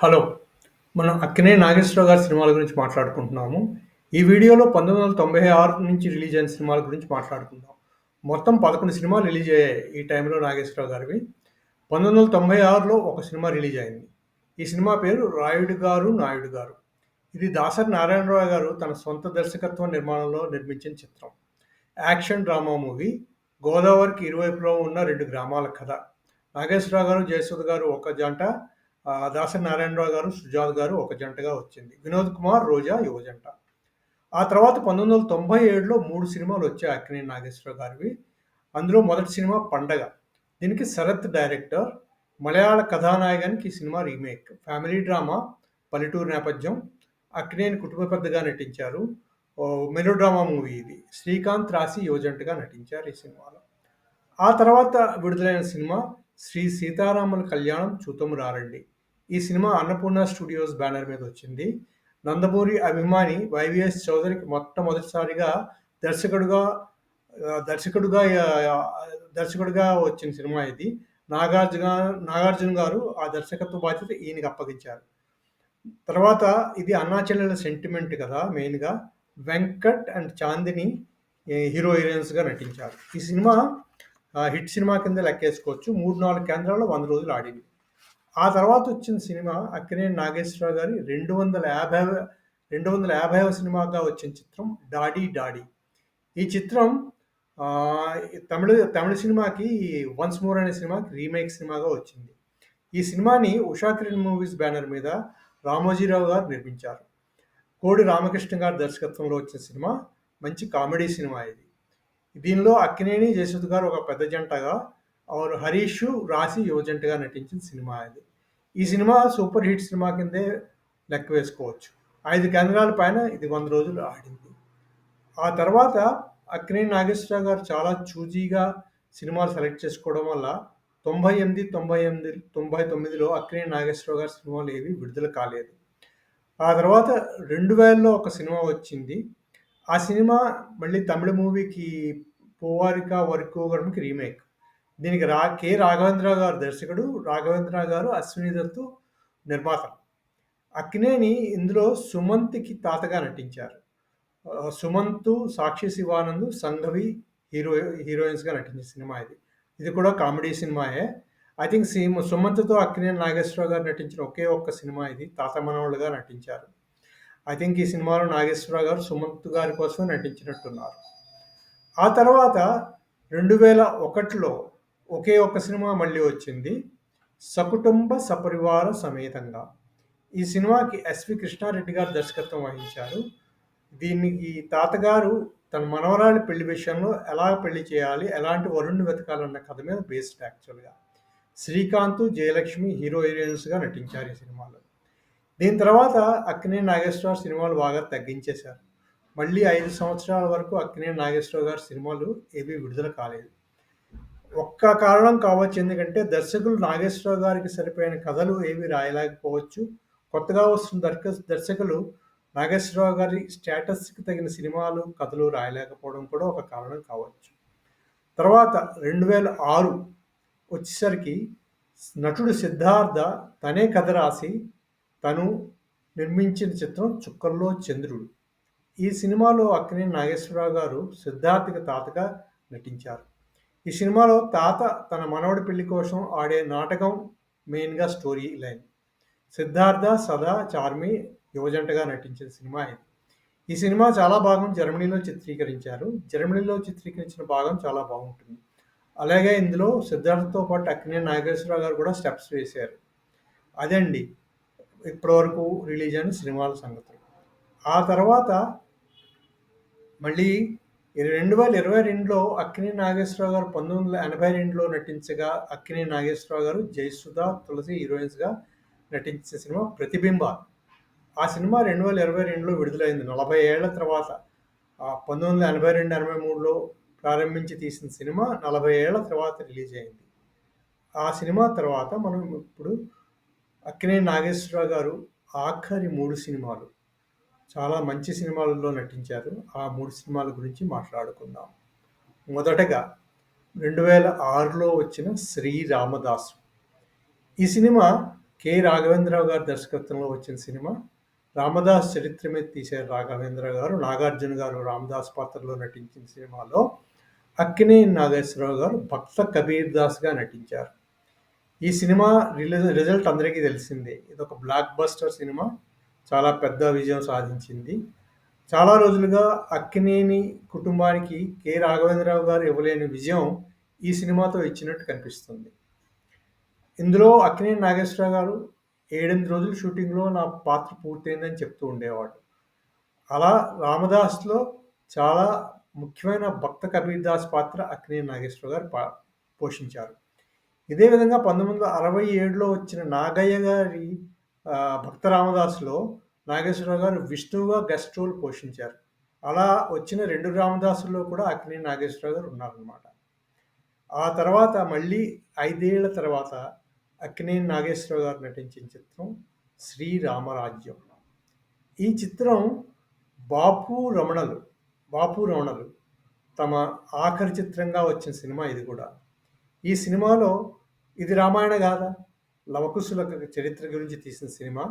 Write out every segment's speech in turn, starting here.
Hello! మనం అక్కినే నాగేశ్వరరావు గారి సినిమాల గురించి మాట్లాడుకుంటున్నాము. ఈ వీడియోలో 1996 నుంచి రిలీజ్ అయిన సినిమాల గురించి మాట్లాడుకుందాం. మొత్తం 11 సినిమాలు రిలీజ్ అయ్యాయి ఈ టైంలో నాగేశ్వరరావు గారివి. 1996లో ఒక సినిమా రిలీజ్ అయింది. ఈ సినిమా పేరు 'రాయుడు గారు నాయుడు గారు'. ఇది దాసరి నారాయణరావు గారు తన సొంత దర్శకత్వ నిర్మాణంలో నిర్మించిన చిత్రం. Action drama movie. గోదావరికి ఇరువైపులో ఉన్న రెండు గ్రామాల కథ. నాగేశ్వరరావు గారు, జయసుధ గారు ఒక జంట. ఆహ్, దాసరి నారాయణరావు గారు, సుజాత గారు ఒక జంటగా వచ్చింది. వినోద్ కుమార్, రోజా యువజంట ఆ తర్వాత 1997లో 3 సినిమాలు వచ్చాయి అక్కినే నాగేశ్వరరావు గారివి. అందులో మొదటి సినిమా 'పండగ'. దీనికి శరత్ డైరెక్టర్. మలయాళ కథానాయకానికి ఈ సినిమా రీమేక్. ఫ్యామిలీ డ్రామా, పల్లెటూరు నేపథ్యం. అక్కినేని కుటుంబ పెద్దగా నటించారు. ఓహ్, మెలో డ్రామా మూవీ ఇది. శ్రీకాంత్, రాసి యువజంటగా నటించారు ఈ సినిమాలో. ఆ తర్వాత విడుదలైన సినిమా 'శ్రీ సీతారాముల కళ్యాణం చూతము రారండి'. ఈ సినిమా అన్నపూర్ణ స్టూడియోస్ బ్యానర్ మీద వచ్చింది. నందమూరి అభిమాని వైవీఎస్ చౌదరికి మొట్టమొదటిసారిగా దర్శకుడుగా దర్శకుడుగా దర్శకుడుగా దర్శకుడిగా వచ్చిన సినిమా ఇది. నాగార్జున నాగార్జున గారు ఆ దర్శకత్వ బాధ్యత ఈయనకి అప్పగించారు. తర్వాత ఇది అన్నా సెంటిమెంట్ కదా మెయిన్‌గా. వెంకట్ అండ్ చాందిని హీరో హీరోయిన్స్‌గా నటించారు. ఈ సినిమా హిట్ సినిమా కింద లెక్కేసుకోవచ్చు. 3, 4 కేంద్రాల్లో వంద రోజులు ఆడింది. ఆ తర్వాత వచ్చిన సినిమా అక్కినేని నాగేశ్వరరావు గారి 250 250వ సినిమాగా వచ్చిన చిత్రం 'డాడీ డాడీ'. ఈ చిత్రం తమిళ తమిళ సినిమాకి 'వన్స్ మోర్' అనే సినిమాకి రీమేక్ సినిమాగా వచ్చింది. ఈ సినిమాని ఉషా కిరణ్ మూవీస్ బ్యానర్ మీద రామోజీరావు గారు నిర్మించారు. కోడి రామకృష్ణ గారి దర్శకత్వంలో వచ్చిన సినిమా. మంచి కామెడీ సినిమా ఇది. దీనిలో అక్కినేని, జయసుధ గారు ఒక పెద్ద జంటగా, ఆరు హరీష్, రాశి యువ జంటగా నటించిన సినిమా ఇది. ఈ సినిమా సూపర్ హిట్ సినిమా కిందే లెక్క వేసుకోవచ్చు. ఐదు కేంద్రాల పైన ఇది వంద రోజులు ఆడింది. ఆ తర్వాత అక్కినేని నాగేశ్వరరావు గారు చాలా చూజీగా సినిమాలు సెలెక్ట్ చేసుకోవడం వల్ల 98, 98, 99లో అక్కినేని నాగేశ్వరరావు గారి సినిమాలు ఏవి విడుదల కాలేదు. ఆ తర్వాత 2000లో ఒక సినిమా వచ్చింది. ఆ సినిమా మళ్ళీ తమిళ మూవీకి 'పూవారిక వరికోగడం'కి రీమేక్. దీనికి రా కె. రాఘవేంద్రరావు గారు దర్శకుడు. రాఘవేంద్రరావు గారు, అశ్విని దత్తు నిర్మాత అక్కినేని ఇందులో సుమంత్‌కి తాతగా నటించారు. సుమంత్, సాక్షి శివానంద్, సంఘవి హీరో హీరోయిన్స్‌గా నటించిన సినిమా ఇది. ఇది కూడా కామెడీ సినిమాయే. ఐ థింక్ సీమ్ సుమంత్‌తో అక్కినేని నాగేశ్వరరావు గారు నటించిన ఒకే ఒక్క సినిమా ఇది. తాత మనవాళ్ళుగా నటించారు. ఐ థింక్ ఈ సినిమాలో నాగేశ్వరరావు గారు సుమంత్ గారి కోసం నటించినట్టున్నారు. ఆ తర్వాత 2001లో ఒకే ఒక సినిమా మళ్ళీ వచ్చింది. 'సకుటుంబ సపరివార సమేతంగా'. ఈ సినిమాకి ఎస్‌వి కృష్ణారెడ్డి గారు దర్శకత్వం వహించారు. దీనికి తాతగారు తన మనవరాలి పెళ్ళి విషయంలో ఎలా పెళ్ళి చేయాలి, ఎలాంటి వరుణ్ణి వెతకాలన్న కథ మీద బేస్డ్ యాక్చువల్‌గా. శ్రీకాంత్, జయలక్ష్మి హీరో హీరోయిన్స్‌గా నటించారు ఈ సినిమాలో. దీని తర్వాత అక్కినే నాగేశ్వరరావు సినిమాలు బాగా తగ్గించేశారు. మళ్ళీ ఐదు సంవత్సరాల వరకు అక్కినే నాగేశ్వరరావు గారి సినిమాలు ఏవి విడుదల కాలేదు. ఒక్క కారణం కావచ్చు. ఎందుకంటే దర్శకులు నాగేశ్వరరావు గారికి సరిపోయిన కథలు ఏవి రాయలేకపోవచ్చు. కొత్తగా వస్తున్న దర్క దర్శకులు నాగేశ్వరరావు గారి స్టేటస్‌కి తగిన సినిమాలు, కథలు రాయలేకపోవడం కూడా ఒక కారణం కావచ్చు. తర్వాత 2006 వచ్చేసరికి నటుడు సిద్ధార్థ తనే కథ రాసి, తను నిర్మించిన చిత్రం 'చుక్కల్లో చంద్రుడు'. ఈ సినిమాలో అక్కినే నాగేశ్వరరావు గారు సిద్ధార్థకి తాతగా నటించారు. ఈ సినిమాలో తాత తన మనవడి పెళ్ళి కోసం ఆడే నాటకం మెయిన్‌గా స్టోరీ లైన్. సిద్ధార్థ, సదా, చార్మి యువజంటగా నటించిన సినిమా ఇది. ఈ సినిమా చాలా భాగం జర్మనీలో చిత్రీకరించారు. జర్మనీలో చిత్రీకరించిన భాగం చాలా బాగుంటుంది. అలాగే ఇందులో సిద్ధార్థతో పాటు అక్కినే నాగేశ్వరరావు గారు కూడా స్టెప్స్ వేశారు. అదండి ఇప్పటివరకు రిలీజ్ అయిన సినిమాల సంగతులు. ఆ తర్వాత మళ్ళీ రెండు వేల ఇరవై రెండులో అక్కినే నాగేశ్వరరావు గారు 1982లో నటించగా అక్కినే నాగేశ్వరరావు గారు, జయసుధ, తులసి హీరోయిన్స్‌గా నటించిన సినిమా 'ప్రతిబింబ'. ఆ సినిమా 2022లో విడుదలైంది. 40 ఏళ్ళ తర్వాత ఆ పంతొమ్మిది ఎనభై రెండు ఎనభై మూడులో ప్రారంభించి తీసిన సినిమా 40 ఏళ్ళ తర్వాత రిలీజ్ అయింది. ఆ సినిమా తర్వాత మనం ఇప్పుడు అక్కినే నాగేశ్వరరావు గారు ఆఖరి మూడు సినిమాలు చాలా మంచి సినిమాలలో నటించారు. ఆ మూడు సినిమాల గురించి మాట్లాడుకుందాం. మొదటగా 2006లో వచ్చిన 'శ్రీరామదాసు'. ఈ సినిమా కె. రాఘవేంద్రరావు గారి దర్శకత్వంలో వచ్చిన సినిమా. రామదాస్ చరిత్ర మీద తీశారు రాఘవేంద్ర గారు. నాగార్జున గారు రామదాస్ పాత్రలో నటించిన సినిమాలో అక్కినేని నాగేశ్వరరావు గారు భక్త కబీర్ దాస్‌గా నటించారు. ఈ సినిమా రిలీజ్ రిజల్ట్ అందరికీ తెలిసిందే. ఒక బ్లాక్ బస్టర్ సినిమా. చాలా పెద్ద విజయం సాధించింది. చాలా రోజులుగా అక్కినేని కుటుంబానికి కె. రాఘవేంద్రరావు గారు ఇవ్వలేని విజయం ఈ సినిమాతో ఇచ్చినట్టు కనిపిస్తుంది. ఇందులో అక్కినేని నాగేశ్వరరావు గారు 7, 8 రోజులు షూటింగ్‌లో నా పాత్ర పూర్తయిందని చెప్తూ ఉండేవాడు. అలా 'రామదాస్‌లో' చాలా ముఖ్యమైన భక్త కబీర్ దాస్ పాత్ర అక్కినేని నాగేశ్వరరావు గారు పా పోషించారు. ఇదే విధంగా 1967లో వచ్చిన నాగయ్య గారి 'భక్త రామదాసులో నాగేశ్వరరావు గారు విష్ణువుగా గెస్ట్ రోల్ పోషించారు. అలా వచ్చిన రెండు రామదాసుల్లో కూడా అక్కినే నాగేశ్వరరావు గారు ఉన్నారనమాట. ఆ తర్వాత మళ్ళీ ఐదేళ్ళ తర్వాత అక్కినేని నాగేశ్వరరావు గారు నటించిన చిత్రం 'శ్రీరామరాజ్యం'. ఈ చిత్రం బాపు రమణలు, బాపు రమణలు తమ ఆఖరి చిత్రంగా వచ్చిన సినిమా ఇది కూడా. ఈ సినిమాలో ఇది రామాయణ గాథ, లవకుశుల చరిత్ర గురించి తీసిన సినిమా.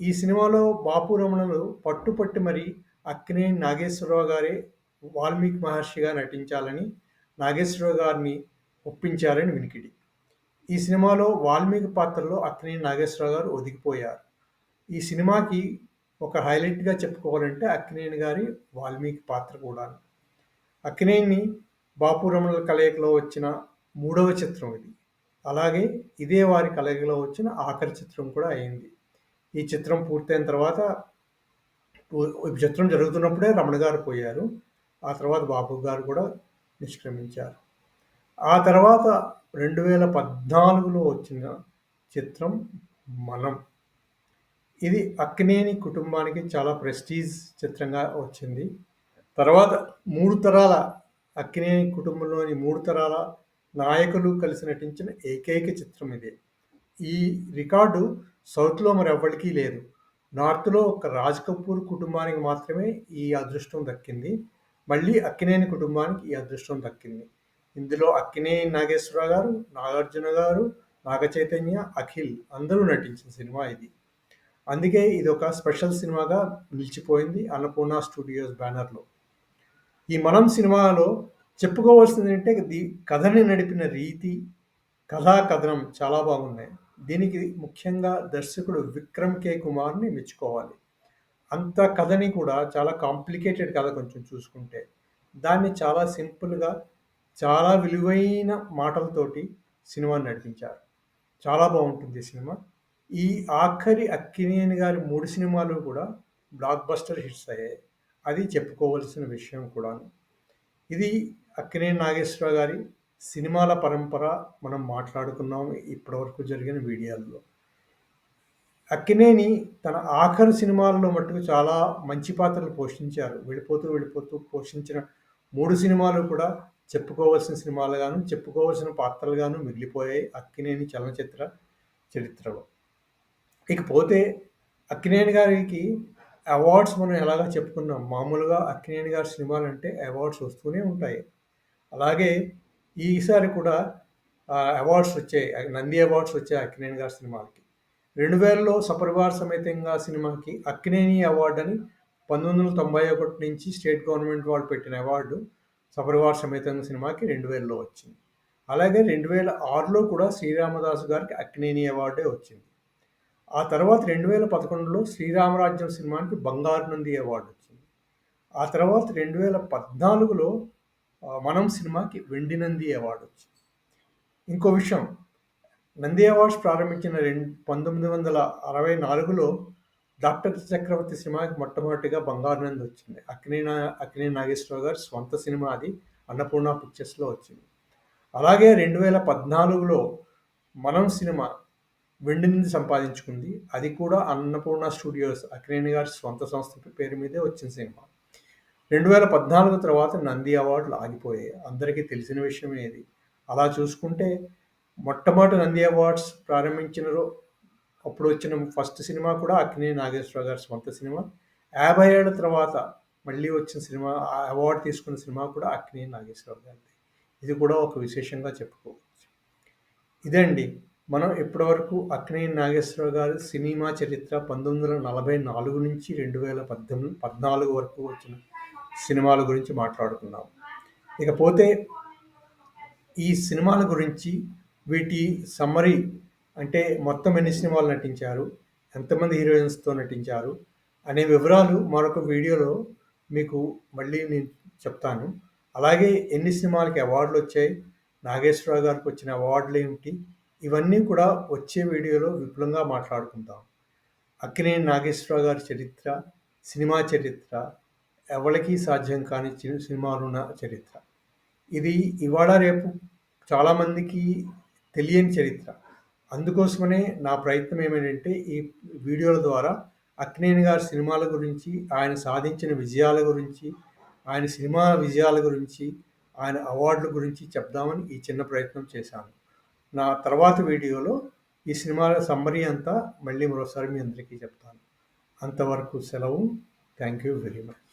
ఈ సినిమాలో బాపు రమణలు పట్టుపట్టి మరి అక్కినేని నాగేశ్వరరావు గారే వాల్మీకి మహర్షిగా నటించాలని నాగేశ్వరరావు గారిని ఒప్పించారని వినికిడి. ఈ సినిమాలో వాల్మీకి పాత్రలో అక్కినేని నాగేశ్వరరావు గారు ఒదిగిపోయారు. ఈ సినిమాకి ఒక హైలైట్‌గా చెప్పుకోవాలంటే అక్కినేని గారి వాల్మీకి పాత్ర కూడా అక్కినేని, బాపు రమణల కలయికలో వచ్చిన మూడవ చిత్రం ఇది. అలాగే ఇదే వారి కలయికలో వచ్చిన ఆఖరి చిత్రం కూడా అయింది. ఈ చిత్రం పూర్తయిన తర్వాత చిత్రం జరుగుతున్నప్పుడే రమణ గారు పోయారు. ఆ తర్వాత బాబు గారు కూడా నిష్క్రమించారు. ఆ తర్వాత 2014లో వచ్చిన చిత్రం 'మనం'. ఇది అక్కినేని కుటుంబానికి చాలా ప్రెస్టీజ్ చిత్రంగా వచ్చింది. తర్వాత మూడు తరాల అక్కినేని కుటుంబంలోని మూడు తరాల నాయకులు కలిసి నటించిన ఏకైక చిత్రం ఇదే. ఈ రికార్డు సౌత్‌లో మరెవ్వరికీ లేదు. నార్త్‌లో ఒక రాజ్ కపూర్ కుటుంబానికి మాత్రమే ఈ అదృష్టం దక్కింది. మళ్ళీ అక్కినేని కుటుంబానికి ఈ అదృష్టం దక్కింది. ఇందులో అక్కినేని నాగేశ్వర గారు, నాగార్జున గారు, నాగచైతన్య, అఖిల్ అందరూ నటించిన సినిమా ఇది. అందుకే ఇది ఒక స్పెషల్ సినిమాగా నిలిచిపోయింది అన్నపూర్ణ స్టూడియోస్ బ్యానర్‌లో. ఈ 'మనం' సినిమాలో చెప్పుకోవాల్సింది అంటే ది కథని నడిపిన రీతి, కథా కథనం చాలా బాగున్నాయి. దీనికి ముఖ్యంగా దర్శకుడు విక్రమ్ కే. కుమార్‌ని మెచ్చుకోవాలి. అంత కథని కూడా చాలా కాంప్లికేటెడ్ కథ కొంచెం చూసుకుంటే. దాన్ని చాలా సింపుల్‌గా, చాలా విలువైన మాటలతోటి సినిమాని నడిపించారు. చాలా బాగుంటుంది సినిమా. ఈ ఆఖరి అక్కినేని గారి మూడు సినిమాలు కూడా బ్లాక్ బస్టర్ హిట్స్ అయ్యాయి. అది చెప్పుకోవాల్సిన విషయం కూడాను. ఇది అక్కినే నాగేశ్వరరావు గారి సినిమాల పరంపర మనం మాట్లాడుకున్నాం ఇప్పటివరకు జరిగిన వీడియోల్లో. అక్కినేని తన ఆఖరి సినిమాల్లో మట్టుకు చాలా మంచి పాత్రలు పోషించారు. వెళ్ళిపోతూ, వెళ్ళిపోతూ పోషించిన మూడు సినిమాలు కూడా చెప్పుకోవాల్సిన సినిమాలుగాను, చెప్పుకోవాల్సిన పాత్రలుగాను మిగిలిపోయాయి అక్కినేని చలనచిత్ర చరిత్రలో. ఇకపోతే అక్కినేని గారికి అవార్డ్స్ మనం ఎలాగా చెప్పుకున్నాం. మామూలుగా అక్కినేని గారి సినిమాలంటే అవార్డ్స్ వస్తూనే ఉంటాయి. అలాగే ఈసారి కూడా అవార్డ్స్ వచ్చాయి. నంది అవార్డ్స్ వచ్చాయి అక్కినేని గారి సినిమాలకి. 2000లో 'సపరివార్ సమేతంగా' సినిమాకి అక్కినేని అవార్డు అని 1991 నుంచి స్టేట్ గవర్నమెంట్ వాళ్ళు పెట్టిన అవార్డు సపరివార సమేతంగా' సినిమాకి 2000లో వచ్చింది. అలాగే 2006లో కూడా శ్రీరామదాసు గారికి అక్కినేని అవార్డే వచ్చింది. ఆ తర్వాత 2011లో 'శ్రీరామరాజ్యం' సినిమాకి బంగారు నంది అవార్డు వచ్చింది. ఆ తర్వాత రెండు వేల పద్నాలుగులో 'మనం' సినిమాకి వెండి నంది అవార్డు వచ్చింది. ఇంకో విషయం నంది అవార్డ్స్ ప్రారంభించిన రెండు పంతొమ్మిది వందల అరవై నాలుగులో 'డాక్టర్ చక్రవర్తి' సినిమాకి మొట్టమొదటిగా బంగారు నంది వచ్చింది. అక్కినేని అక్నే నాగేశ్వరరావు గారి స్వంత సినిమా అది. అన్నపూర్ణ పిక్చర్స్‌లో వచ్చింది. అలాగే 2014లో 'మనం' సినిమా వెండి నుంచి సంపాదించుకుంది. అది కూడా అన్నపూర్ణ స్టూడియోస్ అక్కినేని గారి స్వంత సంస్థ పేరు మీదే వచ్చిన సినిమా. 2014 తర్వాత నంది అవార్డులు ఆగిపోయాయి. అందరికీ తెలిసిన విషయం ఏది అలా చూసుకుంటే మొట్టమొదటి నంది అవార్డ్స్ ప్రారంభించిన అప్పుడు వచ్చిన ఫస్ట్ సినిమా కూడా అక్కినే నాగేశ్వరరావు గారి స్వంత సినిమా. యాభై ఏళ్ళ తర్వాత మళ్ళీ వచ్చిన సినిమా ఆ తీసుకున్న సినిమా కూడా అక్కినే నాగేశ్వరరావు గారిది ఇది కూడా ఒక విశేషంగా చెప్పుకోవచ్చు. ఇదండి మనం ఇప్పటివరకు అక్కినేని నాగేశ్వరరావు గారి సినిమా చరిత్ర పంతొమ్మిది వందల నలభై నాలుగు నుంచి రెండు వేల పద్దెనిమిది పద్నాలుగు వరకు వచ్చిన సినిమాల గురించి మాట్లాడుకున్నాం ఇకపోతే ఈ సినిమాల గురించి వీటి సమ్మరీ అంటే మొత్తం ఎన్ని సినిమాలు నటించారు ఎంతమంది హీరోయిన్స్తో నటించారు అనే వివరాలు మరొక వీడియోలో మీకు మళ్ళీ నేను చెప్తాను. అలాగే ఎన్ని సినిమాలకి అవార్డులు వచ్చాయి నాగేశ్వరరావు గారికి వచ్చిన అవార్డులు ఏమిటి ఇవన్నీ కూడా వచ్చే వీడియోలో విపులంగా మాట్లాడుకుందాం అక్కినేని నాగేశ్వరరావు గారి చరిత్ర సినిమా చరిత్ర ఎవరికి సాధ్యం కాని సినిమాలున్న చరిత్ర. ఇది ఇవాళ రేపు చాలామందికి తెలియని చరిత్ర. అందుకోసమనే నా ప్రయత్నం ఏమిటంటే ఈ వీడియోల ద్వారా అక్నేని గారి సినిమాల గురించి ఆయన సాధించిన విజయాల గురించి ఆయన సినిమా విజయాల గురించి ఆయన అవార్డుల గురించి చెప్దామని ఈ చిన్న ప్రయత్నం చేశాను. నా తర్వాత వీడియోలో ఈ సినిమాల సమ్మరీ అంతా మళ్ళీ మరోసారి మీ అందరికీ చెప్తాను. అంతవరకు సెలవు. Thank you very much.